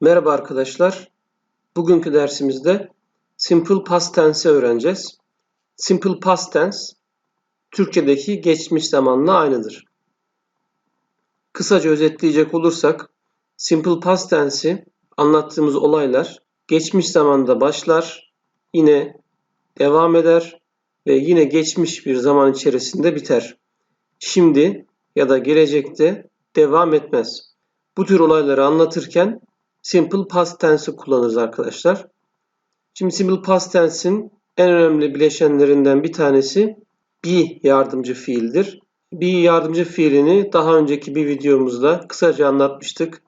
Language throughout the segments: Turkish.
Merhaba arkadaşlar. Bugünkü dersimizde Simple Past Tense'i öğreneceğiz. Simple Past Tense, Türkçedeki geçmiş zamanla aynıdır. Kısaca özetleyecek olursak, Simple Past Tense'i anlattığımız olaylar geçmiş zamanda başlar, yine devam eder ve yine geçmiş bir zaman içerisinde biter. Şimdi ya da gelecekte devam etmez. Bu tür olayları anlatırken simple past tense'i kullanırız arkadaşlar. Şimdi simple past tense'in en önemli bileşenlerinden bir tanesi be yardımcı fiildir. Be yardımcı fiilini daha önceki bir videomuzda kısaca anlatmıştık.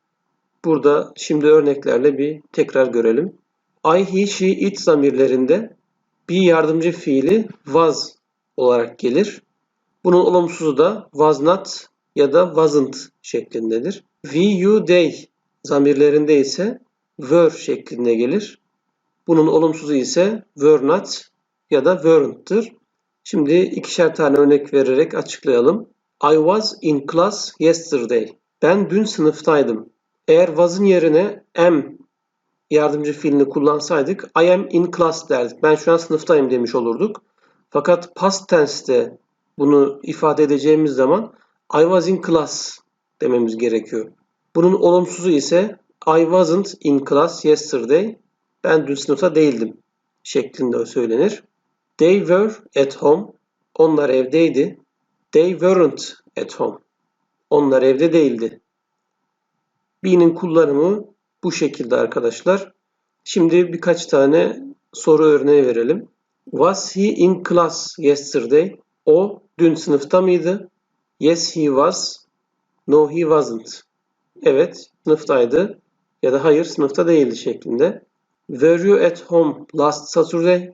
Burada şimdi örneklerle bir tekrar görelim. I, he, she, it zamirlerinde be yardımcı fiili was olarak gelir. Bunun olumsuzu da was not ya da wasn't şeklindedir. We, you, they zamirlerinde ise were şeklinde gelir. Bunun olumsuzu ise were not ya da weren't'tır. Şimdi ikişer tane örnek vererek açıklayalım. I was in class yesterday. Ben dün sınıftaydım. Eğer was'ın yerine am yardımcı fiilini kullansaydık I am in class derdik. Ben şu an sınıftayım demiş olurduk. Fakat past tense'te bunu ifade edeceğimiz zaman I was in class dememiz gerekiyor. Bunun olumsuzu ise I wasn't in class yesterday. Ben dün sınıfta değildim şeklinde söylenir. They were at home. Onlar evdeydi. They weren't at home. Onlar evde değildi. Be'nin kullanımı bu şekilde arkadaşlar. Şimdi birkaç tane soru örneği verelim. Was he in class yesterday? O dün sınıfta mıydı? Yes he was. No he wasn't. Evet sınıftaydı ya da hayır sınıfta değildi şeklinde. Were you at home last Saturday?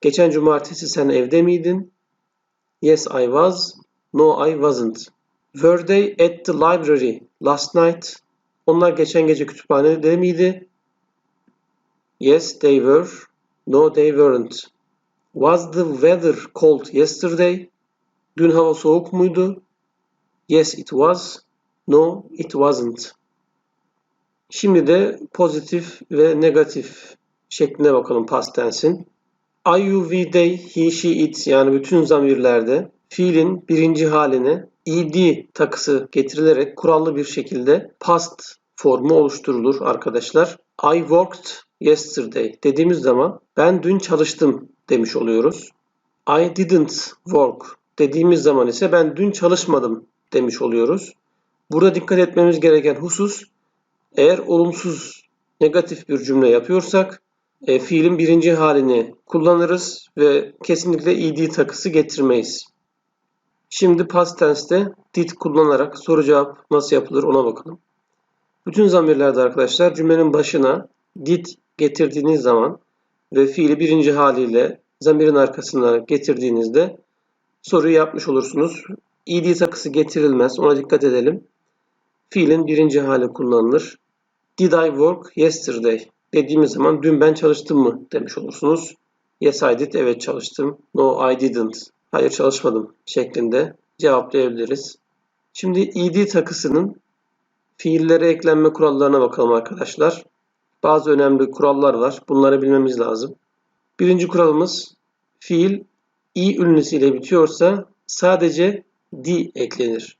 Geçen cumartesi sen evde miydin? Yes I was. No I wasn't. Were they at the library last night? Onlar geçen gece kütüphanede miydi? Yes they were. No they weren't. Was the weather cold yesterday? Dün hava soğuk muydu? Yes it was. No, it wasn't. Şimdi de pozitif ve negatif şekline bakalım past tense'in. I, you, we, they, he, she, it yani bütün zamirlerde fiilin birinci haline ed takısı getirilerek kurallı bir şekilde past formu oluşturulur arkadaşlar. I worked yesterday dediğimiz zaman ben dün çalıştım demiş oluyoruz. I didn't work dediğimiz zaman ise ben dün çalışmadım demiş oluyoruz. Burada dikkat etmemiz gereken husus eğer olumsuz negatif bir cümle yapıyorsak e, fiilin birinci halini kullanırız ve kesinlikle ed takısı getirmeyiz. Şimdi past tense'te did kullanarak soru cevap nasıl yapılır ona bakalım. Bütün zamirlerde arkadaşlar cümlenin başına did getirdiğiniz zaman ve fiili birinci haliyle zamirin arkasına getirdiğinizde soruyu yapmış olursunuz. ed takısı getirilmez. Ona dikkat edelim fiilin birinci hali kullanılır. Did I work yesterday? Dediğimiz zaman dün ben çalıştım mı demiş olursunuz. Yes I did. Evet çalıştım. No I didn't. Hayır çalışmadım şeklinde cevaplayabiliriz. Şimdi ed takısının fiillere eklenme kurallarına bakalım arkadaşlar. Bazı önemli kurallar var. Bunları bilmemiz lazım. Birinci kuralımız fiil i ünlüsüyle bitiyorsa sadece di eklenir.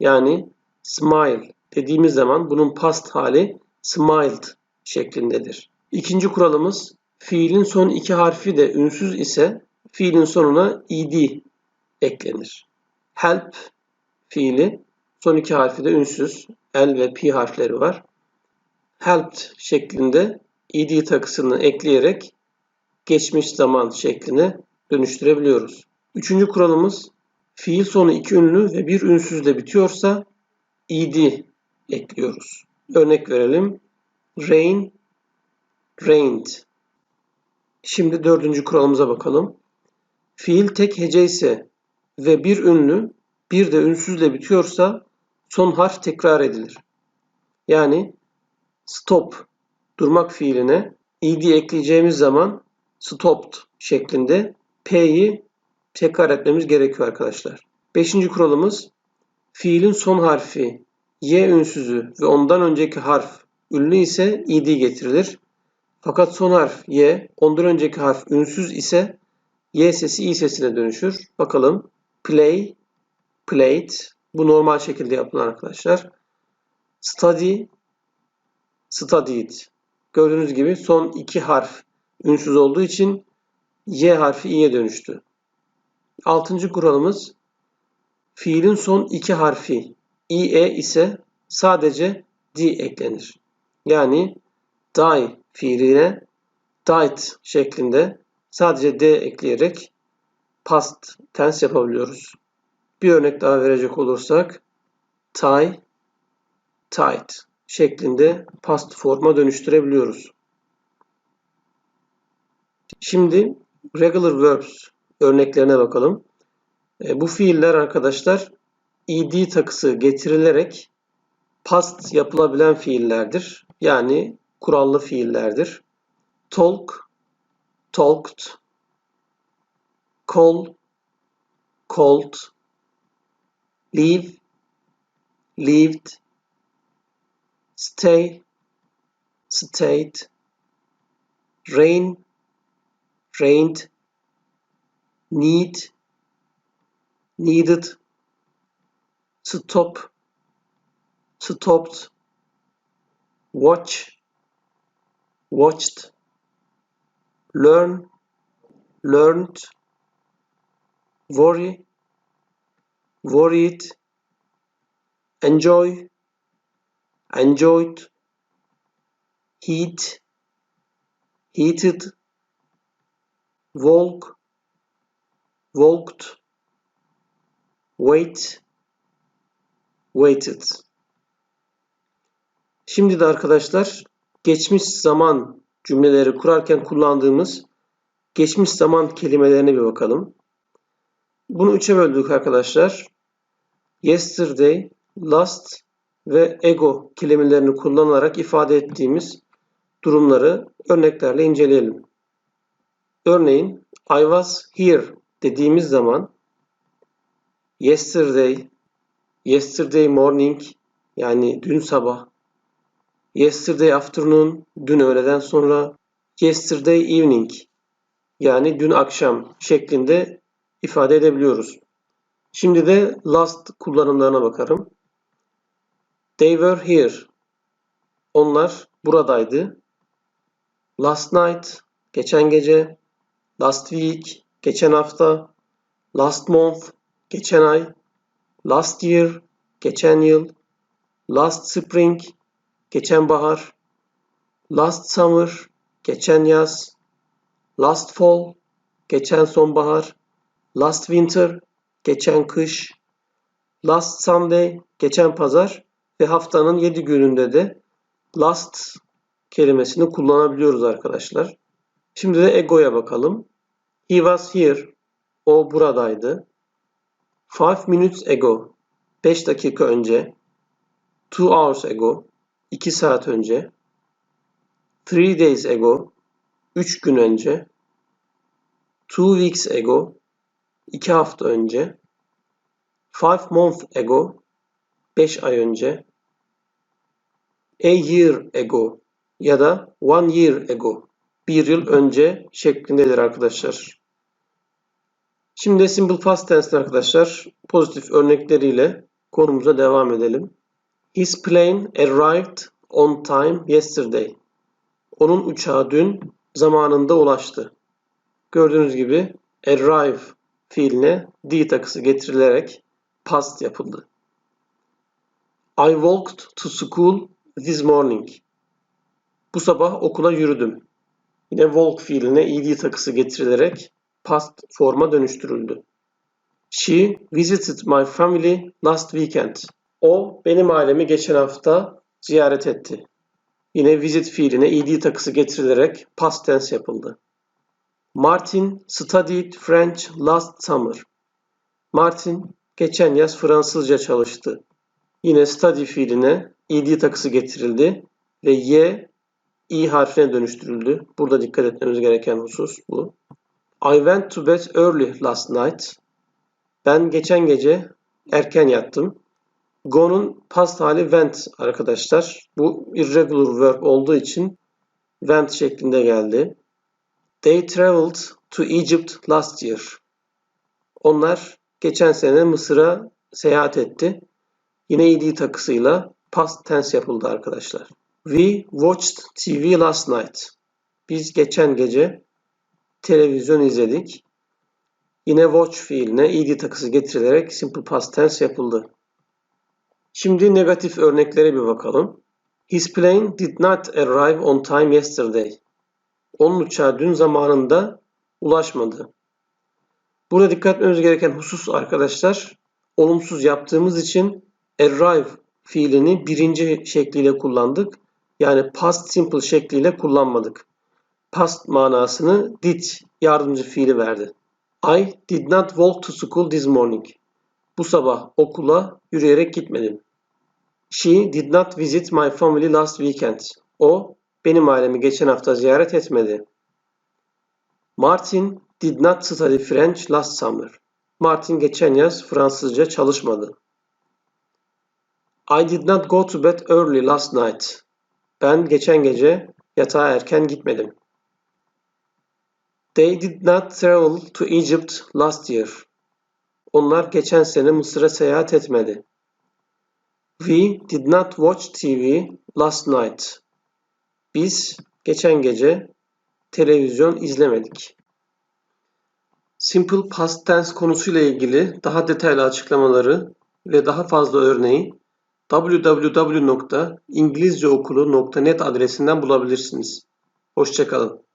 Yani smile dediğimiz zaman bunun past hali smiled şeklindedir. İkinci kuralımız fiilin son iki harfi de ünsüz ise fiilin sonuna ed eklenir. Help fiili son iki harfi de ünsüz. L ve P harfleri var. Helped şeklinde ed takısını ekleyerek geçmiş zaman şekline dönüştürebiliyoruz. Üçüncü kuralımız fiil sonu iki ünlü ve bir ünsüzle bitiyorsa ed ekliyoruz. Örnek verelim. Rain, rained. Şimdi dördüncü kuralımıza bakalım. Fiil tek hece ise ve bir ünlü bir de ünsüzle bitiyorsa son harf tekrar edilir. Yani stop durmak fiiline ed ekleyeceğimiz zaman stopped şeklinde p'yi tekrar etmemiz gerekiyor arkadaşlar. Beşinci kuralımız fiilin son harfi y ünsüzü ve ondan önceki harf ünlü ise ed getirilir. Fakat son harf y, ondan önceki harf ünsüz ise y sesi i sesine dönüşür. Bakalım. Play, played. Bu normal şekilde yapılan arkadaşlar. Study, studied. Gördüğünüz gibi son iki harf ünsüz olduğu için y harfi i'ye dönüştü. Altıncı kuralımız fiilin son iki harfi ie ise sadece d eklenir. Yani die fiiline died şeklinde sadece d ekleyerek past tense yapabiliyoruz. Bir örnek daha verecek olursak tie, tight şeklinde past forma dönüştürebiliyoruz. Şimdi regular verbs örneklerine bakalım. E, bu fiiller arkadaşlar ed takısı getirilerek past yapılabilen fiillerdir. Yani kurallı fiillerdir. Talk, talked, call, called, leave, lived, stay, stayed, rain, rained, need, needed, to stop, stopped, watch, watched, learn, learned, worry, worried, enjoy, enjoyed, heat, heated, walk, walked, wait, waited. Şimdi de arkadaşlar geçmiş zaman cümleleri kurarken kullandığımız geçmiş zaman kelimelerine bir bakalım. Bunu üçe böldük arkadaşlar. Yesterday, last ve ego kelimelerini kullanarak ifade ettiğimiz durumları örneklerle inceleyelim. Örneğin I was here dediğimiz zaman yesterday, yesterday morning yani dün sabah Yesterday afternoon, dün öğleden sonra. Yesterday evening, yani dün akşam şeklinde ifade edebiliyoruz. Şimdi de last kullanımlarına bakarım. They were here. Onlar buradaydı. Last night, geçen gece. Last week, geçen hafta. Last month, geçen ay. Last year, geçen yıl. Last spring, geçen bahar, last summer, geçen yaz, last fall, geçen sonbahar, last winter, geçen kış, last Sunday, geçen pazar ve haftanın 7 gününde de last kelimesini kullanabiliyoruz arkadaşlar. Şimdi de ego'ya bakalım. He was here. O buradaydı. Five minutes ago. 5 dakika önce. Two hours ago. 2 saat önce, three days ago, 3 gün önce, two weeks ago, 2 hafta önce, five months ago, 5 ay önce, a year ago ya da one year ago, bir yıl önce şeklindedir arkadaşlar. Şimdi simple past tense arkadaşlar pozitif örnekleriyle konumuza devam edelim. His plane arrived on time yesterday. Onun uçağı dün zamanında ulaştı. Gördüğünüz gibi arrive fiiline d takısı getirilerek past yapıldı. I walked to school this morning. Bu sabah okula yürüdüm. Yine walk fiiline ed takısı getirilerek past forma dönüştürüldü. She visited my family last weekend. O benim ailemi geçen hafta ziyaret etti. Yine visit fiiline ed takısı getirilerek past tense yapıldı. Martin studied French last summer. Martin geçen yaz Fransızca çalıştı. Yine study fiiline ed takısı getirildi ve y i harfine dönüştürüldü. Burada dikkat etmemiz gereken husus bu. I went to bed early last night. Ben geçen gece erken yattım. Go'nun past hali went arkadaşlar. Bu irregular verb olduğu için went şeklinde geldi. They traveled to Egypt last year. Onlar geçen sene Mısır'a seyahat etti. Yine ed takısıyla past tense yapıldı arkadaşlar. We watched TV last night. Biz geçen gece televizyon izledik. Yine watch fiiline ed takısı getirilerek simple past tense yapıldı. Şimdi negatif örneklere bir bakalım. His plane did not arrive on time yesterday. Onun uçağı dün zamanında ulaşmadı. Burada dikkat etmemiz gereken husus arkadaşlar, olumsuz yaptığımız için arrive fiilini birinci şekliyle kullandık. Yani past simple şekliyle kullanmadık. Past manasını did yardımcı fiili verdi. I did not walk to school this morning. Bu sabah okula yürüyerek gitmedim. She did not visit my family last weekend. O benim ailemi geçen hafta ziyaret etmedi. Martin did not study French last summer. Martin geçen yaz Fransızca çalışmadı. I did not go to bed early last night. Ben geçen gece yatağa erken gitmedim. They did not travel to Egypt last year. Onlar geçen sene Mısır'a seyahat etmedi. We did not watch TV last night. Biz geçen gece televizyon izlemedik. Simple past tense konusuyla ilgili daha detaylı açıklamaları ve daha fazla örneği www.ingilizceokulu.net adresinden bulabilirsiniz. Hoşçakalın.